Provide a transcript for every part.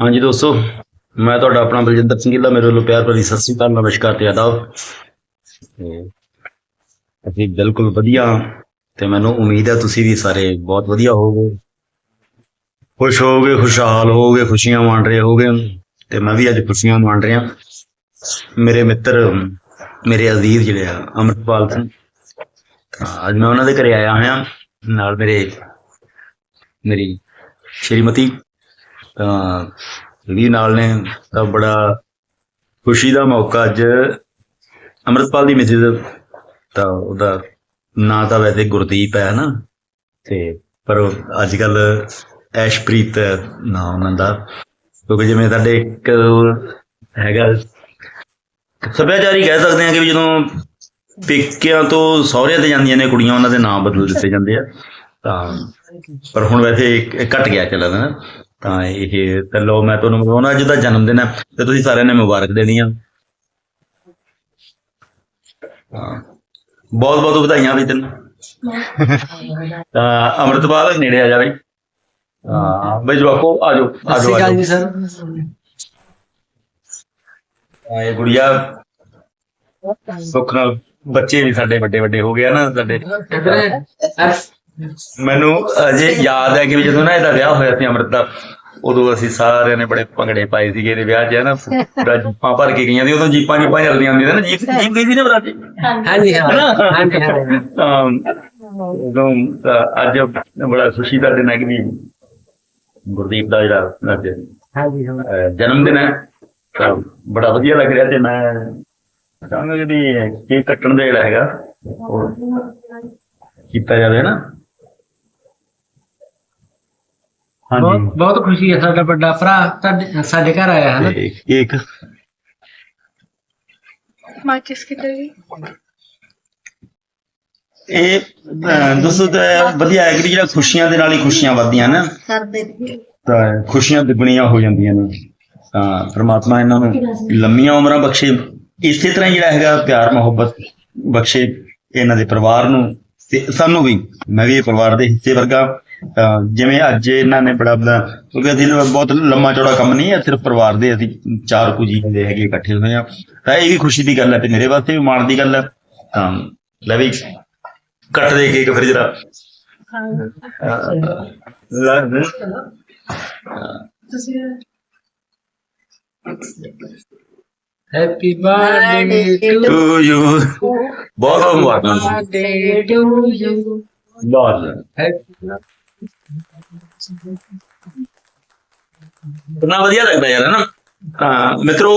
ਹਾਂਜੀ ਦੋਸਤੋ, ਮੈਂ ਤੁਹਾਡਾ ਆਪਣਾ ਬਲਜਿੰਦਰ ਸਿੰਘ ਗਿੱਲਾ ਮੇਰੇ ਵੱਲੋਂ ਪਿਆਰ ਭਰੀ ਸਤਿ ਸ੍ਰੀ ਅਕਾਲ, ਨਮਸਕਾਰ ਤੇ ਆਦਾਬ। ਅਸੀਂ ਬਿਲਕੁਲ ਵਧੀਆ ਤੇ ਮੈਨੂੰ ਉਮੀਦ ਹੈ ਤੁਸੀਂ ਵੀ ਸਾਰੇ ਬਹੁਤ ਵਧੀਆ ਹੋਵੋਗੇ। ਖੁਸ਼ ਹੋਵੋਗੇ, ਖੁਸ਼ਹਾਲ ਹੋਵੋਗੇ, ਖੁਸ਼ੀਆਂ ਮਾਣ ਰਹੇ ਹੋਵੋਗੇ। ਤੇ ਮੈਂ ਵੀ ਅੱਜ ਖੁਸ਼ੀਆਂ ਮਾਣ ਰਿਹਾ। ਮੇਰੇ ਮਿੱਤਰ, ਮੇਰੇ ਅਜ਼ੀਜ਼ ਜਿਹੜੇ ਆ ਅਮਰਪਾਲ ਸਿੰਘ। ਅੱਜ ਮੈਂ ਉਹਨਾਂ ਦੇ ਘਰੇ ਆਇਆ ਹੋਇਆ, ਨਾਲ ਮੇਰੇ, ਮੇਰੀ ਸ਼੍ਰੀਮਤੀ ਤਾਂ ਵੀ ਨਾਲ ਨੇ, ਤਾਂ ਬੜਾ ਖੁਸ਼ੀ ਦਾ ਮੌਕਾ ਅੱਜ ਅੰਮ੍ਰਿਤਪਾਲ ਦੀ ਮਿਸਿਸ ਤਾਂ ਉਹਦਾ ਨਾਂ ਤਾਂ ਵੈਸੇ ਗੁਰਦੀਪ ਹੈ ਨਾ, ਤੇ ਪਰ ਅੱਜ ਕੱਲ ਐਸ਼ਪ੍ਰੀਤ ਨਾਂ ਉਹਨਾਂ ਦਾ, ਕਿਉਂਕਿ ਜਿਵੇਂ ਸਾਡੇ ਇੱਕ ਹੈਗਾ, ਸੱਭਿਆਚਾਰੀ ਕਹਿ ਸਕਦੇ ਹਾਂ ਕਿ ਜਦੋਂ ਪੇਕਿਆਂ ਤੋਂ ਸਹੁਰਿਆਂ ਤੇ ਜਾਂਦੀਆਂ ਨੇ ਕੁੜੀਆਂ, ਉਹਨਾਂ ਦੇ ਨਾਂ ਬਦਲ ਦਿੱਤੇ ਜਾਂਦੇ ਆ, ਤਾਂ ਪਰ ਹੁਣ ਵੈਸੇ ਇਹ ਘਟ ਗਿਆ ਚੱਲਦਾ ਨਾ। ਤਾਂ ਇਹ ਤੇ ਲੋ ਮੈਂ ਤੁਹਾਨੂੰ ਮਗਾਉਣਾ ਅੱਜ ਦਾ ਜਨਮ ਦਿਨ ਹੈ ਤੇ ਤੁਸੀਂ ਸਾਰਿਆਂ ਨੇ ਮੁਬਾਰਕ ਦੇਣੀ ਆ। ਬਹੁਤ ਬਹੁਤ ਵਧਾਈਆਂ ਵੀ ਤੈਨੂੰ। ਤਾਂ ਅਮਰਤਪਾਲ ਨੇੜੇ ਆ ਜਾ ਬਈ। ਹਾਂ ਬਈ ਜਵਾਕੋ ਆ ਜਾਓ ਆ ਜਾਓ, ਆ ਜਾਓ ਜੀ ਸਰ। ਗੁੜੀਆ ਸੁੱਖ ਨਾਲ ਬੱਚੇ ਵੀ ਸਾਡੇ ਵੱਡੇ ਵੱਡੇ ਹੋ ਗਏ ਨਾ ਸਾਡੇ। ਮੈਨੂੰ ਅਜੇ ਯਾਦ ਹੈ ਕਿ ਵੀ ਜਦੋਂ ਨਾ ਇਹਦਾ ਵਿਆਹ ਹੋਇਆ ਸੀ ਅੰਮ੍ਰਿਤ ਦਾ ਉਦੋਂ ਅਸੀਂ ਸਾਰਿਆਂ ਨੇ ਬੜੇ ਭੰਗੜੇ ਪਾਏ ਸੀਗੇ ਇਹਦੇ ਵਿਆਹ 'ਚ ਹੈ ਨਾ? ਪੂਰਾ ਜੀਪਾਂ ਭਰ ਕੇ ਗਈਆਂ ਸੀ ਉਦੋਂ ਜੀਪਾਂ ਜੀਪਾਂ ਚੱਲਦੀਆਂ ਹੁੰਦੀਆਂ ਨਾ ਜੀਪ ਜੀਪ ਗਈ ਸੀ ਨਾ ਬਰਾਤੀ? ਹਾਂਜੀ ਹਾਂ ਹਾਂਜੀ ਉਦੋਂ ਅੱਜ ਬੜਾ ਖੁਸ਼ੀ ਦਾ ਦਿਨ ਹੈ ਕਿ ਵੀ ਗੁਰਦੀਪ ਦਾ ਜਿਹੜਾ ਹਾਂਜੀ ਜਨਮ ਦਿਨ ਹੈ। ਤਾਂ ਬੜਾ ਵਧੀਆ ਲੱਗ ਰਿਹਾ ਤੇ ਮੈਂ ਚਾਹੁੰਦਾ ਕਿ ਕੇਕ ਕੱਟਣ ਦਾ ਜਿਹੜਾ ਹੈਗਾ ਉਹ ਕੀਤਾ ਜਾਵੇ ਨਾ ਬਹੁਤ ਬਹੁਤ ਖੁਸ਼ੀ ਹੈ ਸਾਡਾ ਵੱਡਾ ਭਰਾ ਸਾਡੇ ਘਰ ਆਇਆ ਹੈ ਨਾ ਤੇ ਕੇਕ ਮਾਚਿਸ ਕਿੱਧਰ ਇਹ ਅਹ, ਵਧੀਆ ਹੈ ਕਿ ਖੁਸ਼ੀਆਂ ਦੇ ਨਾਲ ਹੀ ਖੁਸ਼ੀਆਂ ਵੱਧਦੀਆਂ ਨਾ? ਤਾਂ ਖੁਸ਼ੀਆਂ ਦੁੱਗਣੀਆਂ ਹੋ ਜਾਂਦੀਆਂ ਨੇ। ਤਾਂ ਪ੍ਰਮਾਤਮਾ ਇਹਨਾਂ ਨੂੰ ਲੰਮੀਆਂ ਉਮਰਾਂ ਬਖਸ਼ੇ। ਇਸੇ ਤਰ੍ਹਾਂ ਜਿਹੜਾ ਹੈਗਾ ਪਿਆਰ ਮੁਹੱਬਤ ਬਖਸ਼ੇ ਇਹਨਾਂ ਦੇ ਪਰਿਵਾਰ ਨੂੰ। ਸਾਨੂੰ ਵੀ ਮੈਂ ਵੀ ਇਹ ਪਰਿਵਾਰ ਦੇ ਹਿੱਸੇ ਵਰਗਾ ਜਿਵੇਂ ਅੱਜ ਇਹਨਾਂ ਨੇ ਬੜਾ ਬੜਾ ਕਿਉਂਕਿ ਅਸੀਂ ਬਹੁਤ ਲੰਮਾ ਚੌੜਾ ਕੰਮ ਨਹੀਂ ਹੈ ਸਿਰਫ ਪਰਿਵਾਰ ਦੇ ਅਸੀਂ ਚਾਰ ਕੁ ਜੀ ਦੇ ਹੈਗੇ ਇਕੱਠੇ ਹੋਏ ਆ ਤਾਂ ਇਹ ਵੀ ਖੁਸ਼ੀ ਦੀ ਗੱਲ ਹੈ ਤੇ ਮੇਰੇ ਵਾਸਤੇ ਵੀ ਮਾਣ ਦੀ ਗੱਲ ਹੈ। ਤਾਂ ਲੈ ਵੀ ਕੱਟ ਦੇ ਕੇਕ ਫਿਰ ਜਰਾ। ਹੈਪੀ ਬਰਥਡੇ ਟੂ ਯੂ ਬਹੁਤ ਬਹੁਤ ਮੁਬਾਰਕਾਂ। ਬਰਥਡੇ ਟੂ ਯੂ ਬਹੁਤ ਕਿੰਨਾ ਵਧੀਆ ਲੱਗਦਾ ਯਾਰ ਹੈ। ਨਾ ਤਾਂ ਮਿੱਤਰੋ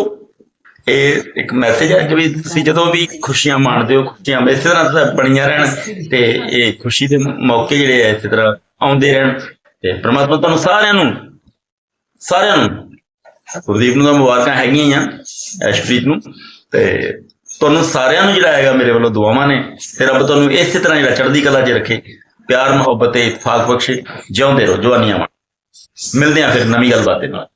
ਇਹ ਇੱਕ ਮੈਸੇਜ ਹੈ ਕਿ ਵੀ ਤੁਸੀਂ ਜਦੋਂ ਵੀ ਖੁਸ਼ੀਆਂ ਮਾਣਦੇ ਹੋ ਖੁਸ਼ੀਆਂ ਇਸੇ ਤਰ੍ਹਾਂ ਬਣੀਆਂ ਰਹਿਣ ਤੇ ਇਹ ਖੁਸ਼ੀ ਦੇ ਮੌਕੇ ਜਿਹੜੇ ਆ ਇਸੇ ਤਰ੍ਹਾਂ ਆਉਂਦੇ ਰਹਿਣ ਤੇ ਪ੍ਰਮਾਤਮਾ ਤੁਹਾਨੂੰ ਸਾਰਿਆਂ ਨੂੰ ਸਾਰਿਆਂ ਨੂੰ ਗੁਰਦੀਪ ਨੂੰ ਤਾਂ ਮੁਬਾਰਕਾਂ ਹੈਗੀਆਂ ਹੀ ਆ ਐਸ਼ਪ੍ਰੀਤ ਨੂੰ ਤੇ ਤੁਹਾਨੂੰ ਸਾਰਿਆਂ ਨੂੰ ਜਿਹੜਾ ਹੈਗਾ ਮੇਰੇ ਵੱਲੋਂ ਦੁਆਵਾਂ ਨੇ ਤੇ ਰੱਬ ਤੁਹਾਨੂੰ ਇਸੇ ਤਰ੍ਹਾਂ ਜਿਹੜਾ ਚੜ੍ਹਦੀ ਕਲਾ 'ਚ ਰੱਖੇ। ਪਿਆਰ ਮੁਹੱਬਤ ਤੇ ਇਤਫਾਕ ਬਖਸ਼ੇ, ਜਿਉਂਦੇ ਰਹੋ, ਜਵਾਨੀਆਂ ਮਾਣ ਮਿਲਦੇ ਆ ਫਿਰ ਨਵੀਂ ਗੱਲਬਾਤ ਦੇ ਨਾਲ।